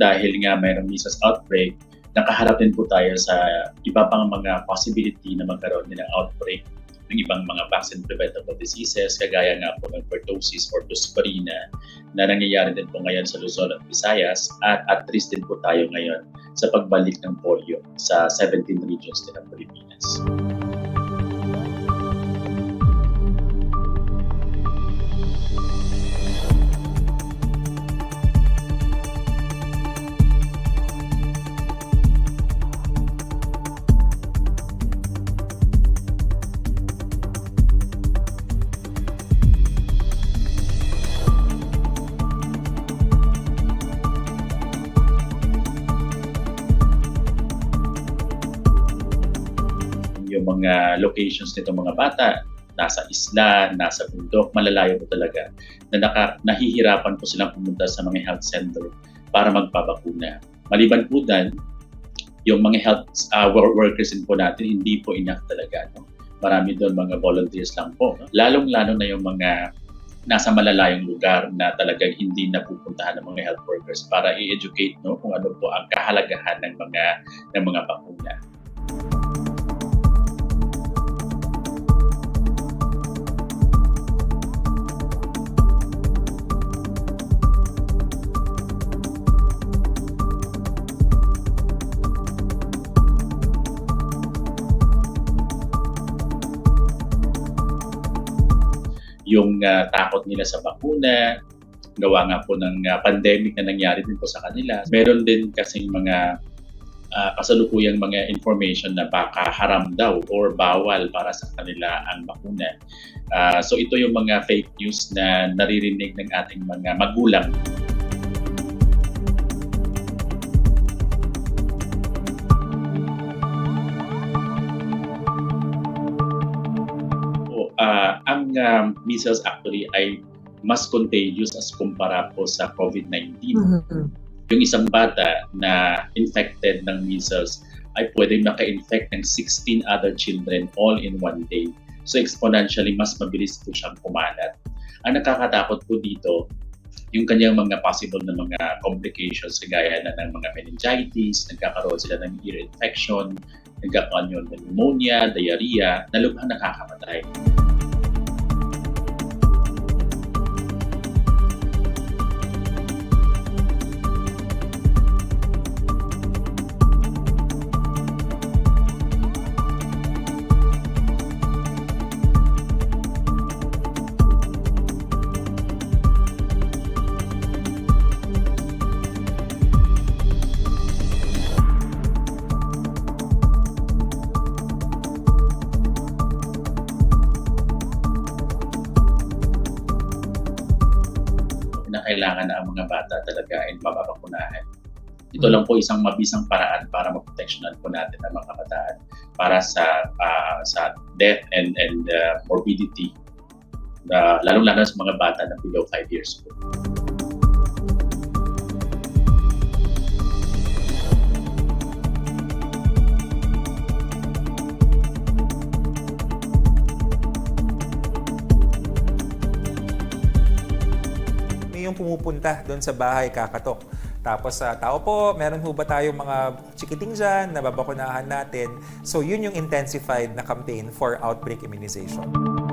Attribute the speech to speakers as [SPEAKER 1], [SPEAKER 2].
[SPEAKER 1] dahil nga mayroong measles outbreak, nakaharap din po tayo sa iba pang mga possibility na magkaroon din ng outbreak ng ibang mga vaccine preventable diseases kagaya nga po ng pertussis or dysparina na nangyayari din po ngayon sa Luzon at Visayas at at risk din po tayo ngayon sa pagbalik ng polio sa 17 regions din ng Pilipinas. Yung mga locations nito mga bata, nasa isla, nasa bundok, malalayo po talaga, na naka, nahihirapan po silang pumunta sa mga health center para magpabakuna. Maliban po dyan, yung mga health uh, wor- workers din po natin, hindi po enough talaga. No? Marami doon mga volunteers lang po. No? Lalong-lalo na yung mga nasa malalayong lugar na talagang hindi napupuntahan ng mga health workers para i-educate no kung ano po ang kahalagahan ng mga ng mga bakuna. Yung uh, takot nila sa bakuna, gawa nga po ng uh, pandemic na nangyari din po sa kanila. Meron din kasing mga uh, kasalukuyang mga information na baka haram daw or bawal para sa kanila ang bakuna. Uh, so ito yung mga fake news na naririnig ng ating mga magulang. Ang um, measles actually ay mas contagious as kumpara po sa COVID-19.
[SPEAKER 2] Mhm.
[SPEAKER 1] Yung isang bata na infected ng measles ay pwede maka-infect ng 16 other children all in one day. So exponentially, mas mabilis po siyang kumalat. Ang nakakatakot po dito, yung kanyang mga possible na mga complications kagaya na ng mga meningitis, nagkakaroon sila ng ear infection, nagkakaroon ng pneumonia, diarrhea, na lubhang nakakamatay. Kailangan na ang mga bata talaga ay mapapakunahan. Ito lang po isang mabisang paraan para maproteksyonan po natin ang mga kabataan para sa uh, sa death and and uh, morbidity uh, lalong-lalo sa mga bata na below 5 years old.
[SPEAKER 3] Yung pumupunta doon sa bahay kakatok. Tapos sa tao po, meron ho ba tayong mga chikiting dyan na babakunahan natin? So yun yung intensified na campaign for outbreak immunization.